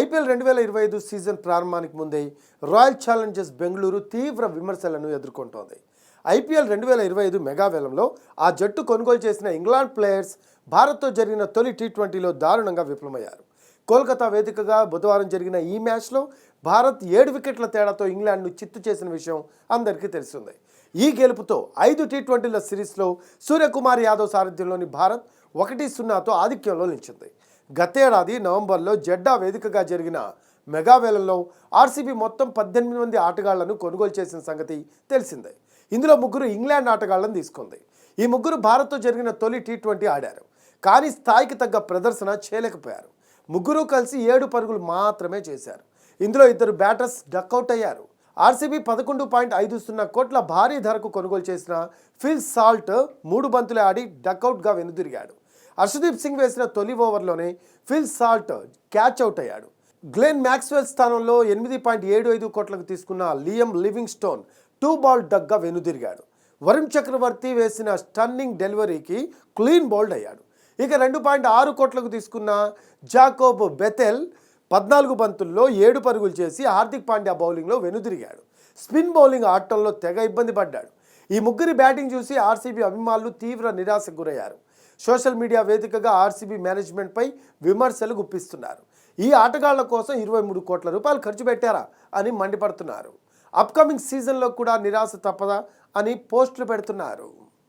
IPL రెండు వేల ఇరవై ఐదు సీజన్ ప్రారంభానికి ముందే రాయల్ ఛాలెంజర్స్ బెంగళూరు తీవ్ర విమర్శలను ఎదుర్కొంటోంది. ఐపీఎల్ రెండు వేల ఇరవై ఐదు మెగావేలంలో ఆ జట్టు కొనుగోలు చేసిన ఇంగ్లాండ్ ప్లేయర్స్ భారత్తో జరిగిన తొలి టీ ట్వంటీలో దారుణంగా విఫలమయ్యారు. కోల్కతా వేదికగా బుధవారం జరిగిన ఈ మ్యాచ్లో భారత్ ఏడు వికెట్ల తేడాతో ఇంగ్లాండ్ను చిత్తు చేసిన విషయం అందరికీ తెలిసిందే. ఈ గెలుపుతో ఐదు టీ ట్వంటీల సిరీస్లో సూర్యకుమార్ యాదవ్ సారథ్యంలోని భారత్ ఒకటి సున్నాతో ఆధిక్యంలో నిలిచింది. గతేడాది నవంబర్లో జెడ్డా వేదికగా జరిగిన మెగావేలంలో ఆర్సీబీ మొత్తం పద్దెనిమిది మంది ఆటగాళ్ళను కొనుగోలు చేసిన సంగతి తెలిసిందే. ఇందులో ముగ్గురు ఇంగ్లాండ్ ఆటగాళ్ళను తీసుకుంది. ఈ ముగ్గురు భారత్తో జరిగిన తొలి టీ ట్వంటీ ఆడారు. కానీ స్థాయికి తగ్గ ప్రదర్శన చేయలేకపోయారు. ముగ్గురు కలిసి ఏడు పరుగులు మాత్రమే చేశారు. ఇందులో ఇద్దరు బ్యాటర్స్ డక్అవుట్ అయ్యారు. ఆర్సీబీ పదకొండు పాయింట్ ఐదు సున్నా కోట్ల భారీ ధరకు కొనుగోలు చేసిన ఫిల్ సాల్ట్ మూడు బంతులు ఆడి డక్అవుట్గా వెనుదిరిగాడు. అర్షదీప్ సింగ్ వేసిన తొలి ఓవర్లోనే ఫిల్ సాల్ట్ క్యాచ్ అవుట్ అయ్యాడు. గ్లెన్ మ్యాక్స్వెల్ స్థానంలో ఎనిమిది పాయింట్ ఏడు ఐదు కోట్లకు తీసుకున్న Liam living stone two ball డగ్గా వెనుదిరిగాడు. Varun చక్రవర్తి వేసిన స్టన్నింగ్ డెలివరీకి క్లీన్ బౌల్డ్ అయ్యాడు. ఇక రెండు పాయింట్ ఆరు కోట్లకు తీసుకున్న జాకోబ్ బెథెల్ పద్నాలుగు బంతుల్లో ఏడు పరుగులు చేసి హార్దిక్ పాండ్యా బౌలింగ్లో వెనుదిరిగాడు. స్పిన్ బౌలింగ్ ఆడటంలో తెగ ఇబ్బంది పడ్డాడు. ఈ ముగ్గురి బ్యాటింగ్ చూసి ఆర్సీబీ అభిమానులు తీవ్ర నిరాశకు గురయ్యారు. సోషల్ మీడియా వేదికగా ఆర్సీబీ మేనేజ్మెంట్పై విమర్శలు గుప్పిస్తున్నారు. ఈ ఆటగాళ్ళ కోసం ఇరవై మూడు కోట్ల రూపాయలు ఖర్చు పెట్టారా అని మండిపడుతున్నారు. అప్కమింగ్ సీజన్లో కూడా నిరాశ తప్పదా అని పోస్టులు పెడుతున్నారు.